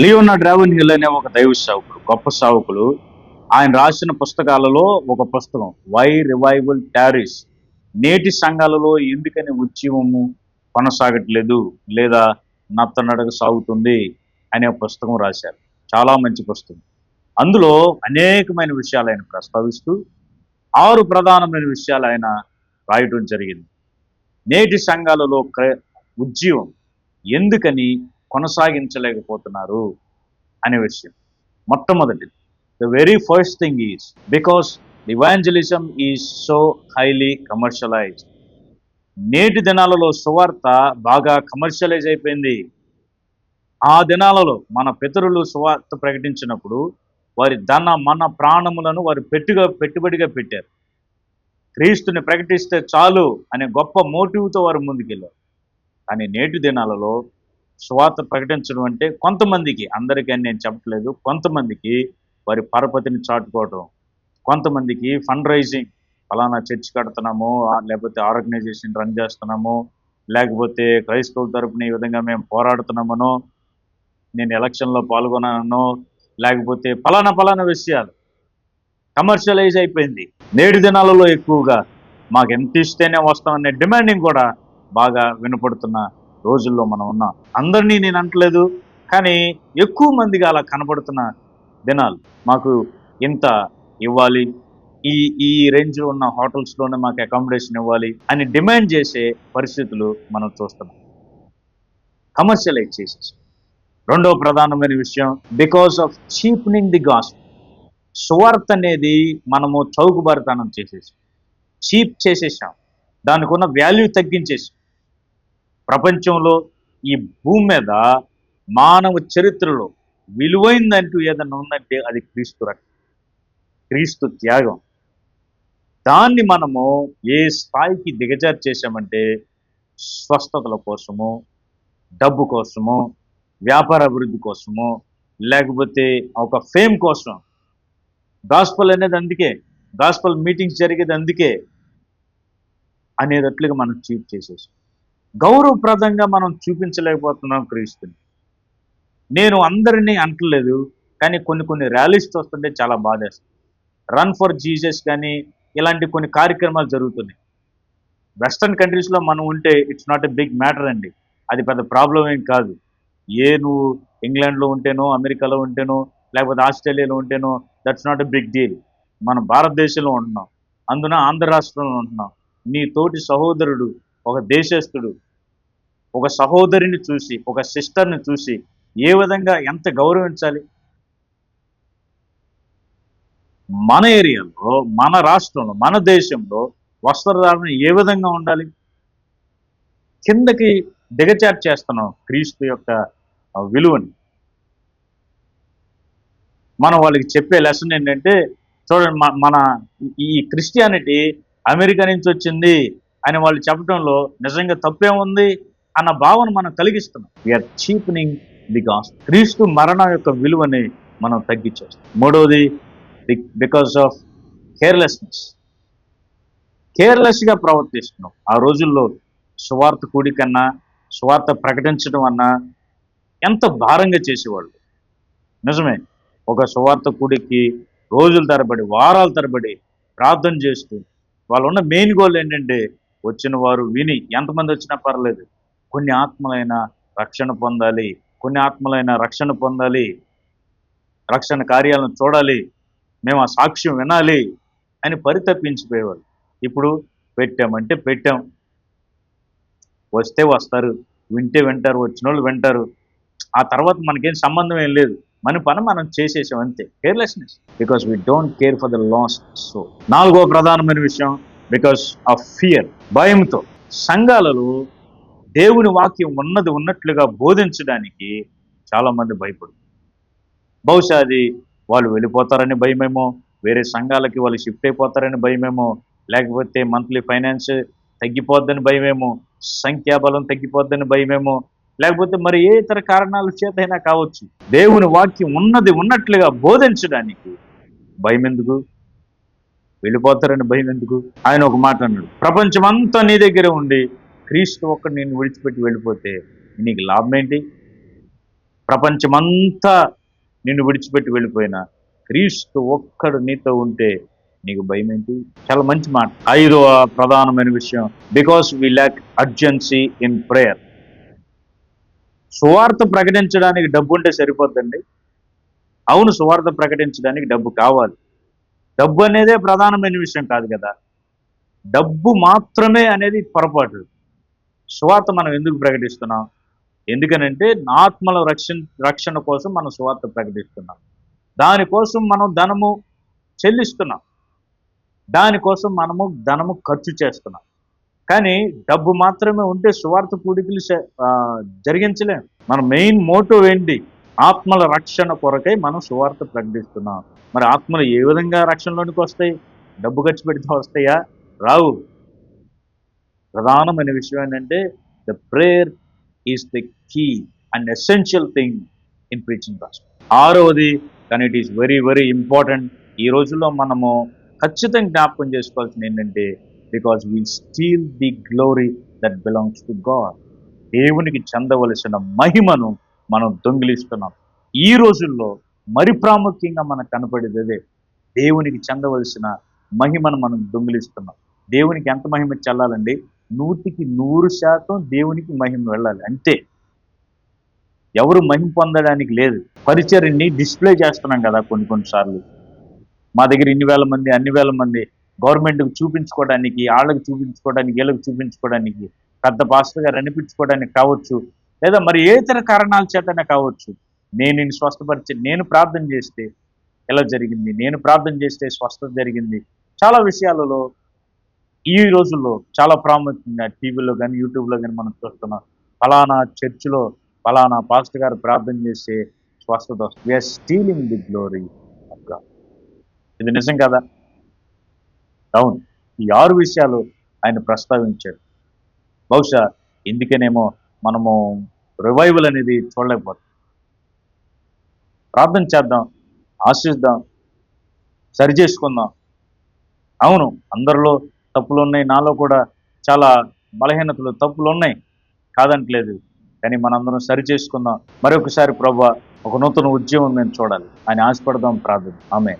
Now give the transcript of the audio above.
Leona డ్రావెన్ hill అనే ఒక దైవ సావకుడు గొప్ప సావకులు. ఆయన రాసిన పుస్తకాలలో ఒక పుస్తకం వై రివైవల్ టారిస్? నేటి సంఘాలలో ఎందుకని ఉద్యమము కొనసాగట్లేదు? లేదా నత్తనడక సాగుతుంది? అనే పుస్తకం రాశారు. చాలా మంచి పుస్తకం. అందులో అనేకమైన విషయాలు ఆయన ప్రస్తావిస్తూ ఆరు ప్రధానమైన విషయాలు ఆయన రాయటం జరిగింది. నేటి సంఘాలలో ఉద్యమం ఎందుకని కొనసాగించలేకపోతున్నారు అనే విషయం. మొట్టమొదటిది. The very first thing is because evangelism is so highly commercialize నేటి దినాలలో సువార్త బాగా కమర్షియలైజ్ అయిపోయింది. ఆ దినాలలో మన పితరులు సువార్త ప్రకటించినప్పుడు వారి ధన మన ప్రాణములను వారు పెట్టుగా పెట్టుబడిగా పెట్టారు. క్రీస్తుని ప్రకటిస్తే చాలు అనే గొప్ప మోటివ్తో వారు ముందుకెళ్ళారు. కానీ నేటి దినాలలో సువార్త ప్రకటించడం అంటే కొంతమందికి అందరికీ నేను చెప్పట్లేదు కొంతమందికి వారి పరపతిని చాటుకోవడం కొంతమందికి ఫండ్ రైజింగ్ ఫలానా చర్చ్ కడుతున్నాము లేకపోతే ఆర్గనైజేషన్ రన్ చేస్తున్నాము లేకపోతే క్రైస్తవుల తరపున ఈ విధంగా మేము పోరాడుతున్నామనో నేను ఎలక్షన్లో పాల్గొన్నానో లేకపోతే ఫలానా ఫలానా విషయాలు. కమర్షియలైజ్ అయిపోయింది. నేటి దినాలలో ఎక్కువగా మాకు ఎంత ఇస్తేనే వస్తామనే డిమాండింగ్ కూడా బాగా వినపడుతున్న రోజుల్లో మనం ఉన్నాం అందరినీ నేను అంటలేదు కానీ ఎక్కువ మందిగా అలా కనబడుతున్న దినాలు మాకు ఇంత ఇవ్వాలి. ఈ ఈ రేంజ్ ఉన్న హోటల్స్లోనే మాకు అకామిడేషన్ ఇవ్వాలి అని డిమాండ్ చేసే పరిస్థితులు మనం చూస్తున్నాం. కమర్షియలైజ్ చేసేసి. రెండవ ప్రధానమైన విషయం because of cheapening the cross సువార్త అనేది మనము చౌకబారితనం చేసేసాం చీప్ చేసేసాం. దానికి ఉన్న వాల్యూ తగ్గించేసాం. ప్రపంచంలో ఈ భూమి మీద మానవ చరిత్రలో విలువైందంటూ ఏదైనా ఉందంటే అది క్రీస్తు రక్తం. క్రీస్తు త్యాగం. దాన్ని మనము ఏ స్థాయికి దిగజారు చేశామంటే స్వస్థతల కోసము డబ్బు కోసము వ్యాపార అభివృద్ధి కోసము లేకపోతే ఒక ఫేమ్ కోసం. గాస్పల్ అనేది అందుకే గాస్పల్ మీటింగ్స్ జరిగేది అందుకే అనేటట్లుగా మనం చీప్ చేసేసాం. గౌరవప్రదంగా మనం చూపించలేకపోతున్నాం క్రీస్తుని. నేను అందరినీ అంటలేదు కానీ కొన్ని కొన్ని ర్యాలీస్ చూస్తుంటే చాలా బాధేస్తుంది. రన్ ఫర్ జీసస్ కానీ ఇలాంటి కొన్ని కార్యక్రమాలు జరుగుతున్నాయి. వెస్ట్రన్ కంట్రీస్లో మనం ఉంటే it's not a big matter అండి. అది పెద్ద ప్రాబ్లం ఏం కాదు. ఏ నువ్వు ఇంగ్లాండ్లో ఉంటేనో అమెరికాలో ఉంటేనో లేకపోతే ఆస్ట్రేలియాలో ఉంటేనో that's not a big deal మన భారతదేశంలో ఉంటున్నాం. అందున ఆంధ్ర రాష్ట్రంలో ఉంటున్నాం. నీ తోటి సహోదరుడు ఒక దేశస్థుడు ఒక సహోదరిని చూసి ఒక సిస్టర్ని చూసి ఏ విధంగా ఎంత గౌరవించాలి? మన ఏరియాలో మన రాష్ట్రంలో మన దేశంలో వస్త్రధారణ ఏ విధంగా ఉండాలి? కిందకి దిగచాట్ చేస్తున్నాం క్రీస్తు యొక్క విలువని. మనం వాళ్ళకి చెప్పే లెసన్ ఏంటంటే చూడండి మన ఈ క్రిస్టియానిటీ అమెరికా నుంచి వచ్చింది అని వాళ్ళు చెప్పడంలో నిజంగా తప్పేముంది? అన్న భావన మనం కలిగిస్తున్నాం. We are cheapening the grace క్రీస్తు మరణం యొక్క విలువని మనం తగ్గించేస్తాం మూడవది బికాస్ ఆఫ్ కేర్లెస్నెస్ కేర్లెస్గా ప్రవర్తిస్తున్నాం. ఆ రోజుల్లో సువార్త కూడికన్నా సువార్త ప్రకటించడం అన్నా ఎంత భారంగా చేసేవాళ్ళు. నిజమే ఒక సువార్త కూడికి రోజుల తరబడి వారాల తరబడి ప్రార్థన చేస్తూ వాళ్ళు ఉన్న మెయిన్ గోల్ ఏంటంటే వచ్చిన వారు విని ఎంతమంది వచ్చినా పర్లేదు. కొన్ని ఆత్మలైన రక్షణ పొందాలి కొన్ని ఆత్మలైన రక్షణ పొందాలి రక్షణ కార్యాలను చూడాలి మేము ఆ సాక్ష్యం వినాలి అని పరితపించిపోయేవారు ఇప్పుడు పెట్టామంటే పెట్టాం. వస్తే వస్తారు వింటే వింటారు వచ్చిన వాళ్ళు వింటారు. ఆ తర్వాత మనకేం సంబంధం ఏం లేదు. మన పని మనం చేసేసాం అంతే. Carelessness because we don't care for the lost so నాలుగో ప్రధానమైన విషయం బికాస్ ఆఫ్ ఫియర్ భయంతో. సంఘాలలో దేవుని వాక్యం ఉన్నది ఉన్నట్లుగా బోధించడానికి చాలామంది భయపడుతుంది బహుశా అది వాళ్ళు వెళ్ళిపోతారని భయమేమో వేరే సంఘాలకి వాళ్ళు షిఫ్ట్ అయిపోతారని భయమేమో లేకపోతే మంత్లీ ఫైనాన్స్ తగ్గిపోద్దని భయమేమో సంఖ్యాబలం తగ్గిపోద్దని భయమేమో లేకపోతే మరి ఏ ఇతర కారణాల చేతైనా కావచ్చు. దేవుని వాక్యం ఉన్నది ఉన్నట్లుగా బోధించడానికి భయం ఎందుకు వెళ్ళిపోతారని భయం ఎందుకు ఆయన ఒక మాట అన్నాడు ప్రపంచమంతా నీ దగ్గర ఉండి క్రీస్తు ఒక్కడు నేను విడిచిపెట్టి వెళ్ళిపోతే నీకు లాభం ఏంటి? ప్రపంచమంతా నిన్ను విడిచిపెట్టి వెళ్ళిపోయినా క్రీస్తు ఒక్కడు నీతో ఉంటే నీకు భయం ఏంటి? చాలా మంచి మాట. ఐదవ ప్రధానమైన విషయం because we lack urgency in prayer సువార్త ప్రకటించడానికి డబ్బు ఉంటే సరిపోద్దండి. అవును సువార్త ప్రకటించడానికి డబ్బు కావాలి. డబ్బు అనేదే ప్రధానమైన విషయం కాదు కదా. డబ్బు మాత్రమే అనేది పొరపాటు. సువార్త మనం ఎందుకు ప్రకటిస్తున్నాం? ఎందుకనంటే ఆత్మల రక్షణ రక్షణ కోసం మనం సువార్త ప్రకటిస్తున్నాం. దానికోసం మనం ధనము చెల్లిస్తున్నాం. దానికోసం మనము ధనము ఖర్చు చేస్తున్నాం. కానీ డబ్బు మాత్రమే ఉంటే సువార్త కూడికలు జరిగించలేం. మన మెయిన్ మోటివ్ ఏంటి? ఆత్మల రక్షణ కొరకై మనం సువార్త ప్రకటిస్తున్నాం. మరి ఆత్మలు ఏ విధంగా రక్షణలోనికి వస్తాయి? డబ్బు ఖర్చు పెడితే వస్తాయా? రావు. ప్రధానమైన విషయం ఏంటంటే the prayer is the key and essential thing in preaching gospel ఆరవది కానీ it is very very important. ఈ రోజుల్లో మనము ఖచ్చితంగా జ్ఞాపకం చేసుకోవాల్సింది ఏంటంటే because we steal the glory that belongs to God. దేవునికి చెందవలసిన మహిమను మనం దొంగిలిస్తున్నాం. ఈ రోజుల్లో మరి ప్రాముఖ్యంగా మనకు కనపడేది అదే దేవునికి చెందవలసిన మహిమను మనం దొంగిలిస్తున్నాం. దేవునికి ఎంత మహిమ చెల్లాలండి? నూటికి నూరు శాతం దేవునికి మహిమ వెళ్ళాలి. అంతే. ఎవరు మహిమ పొందడానికి లేదు. పరిచర్ని డిస్ప్లే చేస్తున్నాం కదా కొన్ని కొన్నిసార్లు మా దగ్గర ఇన్ని వేల మంది అన్ని వేల మంది. గవర్నమెంట్కి చూపించుకోవడానికి వాళ్ళకి చూపించుకోవడానికి వీళ్ళకి చూపించుకోవడానికి పెద్ద పాస్టర్ గారు అనిపించుకోవడానికి కావచ్చు. లేదా మరి ఏ ఇతర కారణాల చేతనే కావచ్చు. నేను నిన్ను స్వస్థపరిచి నేను ప్రార్థన చేస్తే ఎలా జరిగింది? నేను ప్రార్థన చేస్తే స్వస్థత జరిగింది? చాలా విషయాలలో ఈ రోజుల్లో చాలా ప్రాముఖ్యంగా టీవీలో కానీ యూట్యూబ్లో కానీ మనం చూస్తున్నాం. ఫలానా చర్చిలో ఫలానా పాస్టర్ గారు ప్రార్థన చేసే స్వస్థత వస్తుంది. వీఆర్ స్టీలింగ్ ది గ్లోరీ ఇది నిజం కదా? అవును. ఈ ఆరు విషయాలు ఆయన ప్రస్తావించాడు బహుశా ఎందుకనేమో మనము రివైవల్ అనేది చూడలేకపోతాం. ప్రార్థన చేద్దాం ఆశిద్దాం సరి చేసుకుందాం. అవును అందరిలో తప్పులు ఉన్నాయి నాలో కూడా చాలా బలహీనతలు తప్పులు ఉన్నాయి కాదంటలేదు కానీ మనందరం సరి చేసుకుందాం. మరొకసారి ప్రభా ఒక నూతన ఉద్యమం మేము చూడాలి. ఆయన ఆశపడదాం ప్రార్థన ఆమె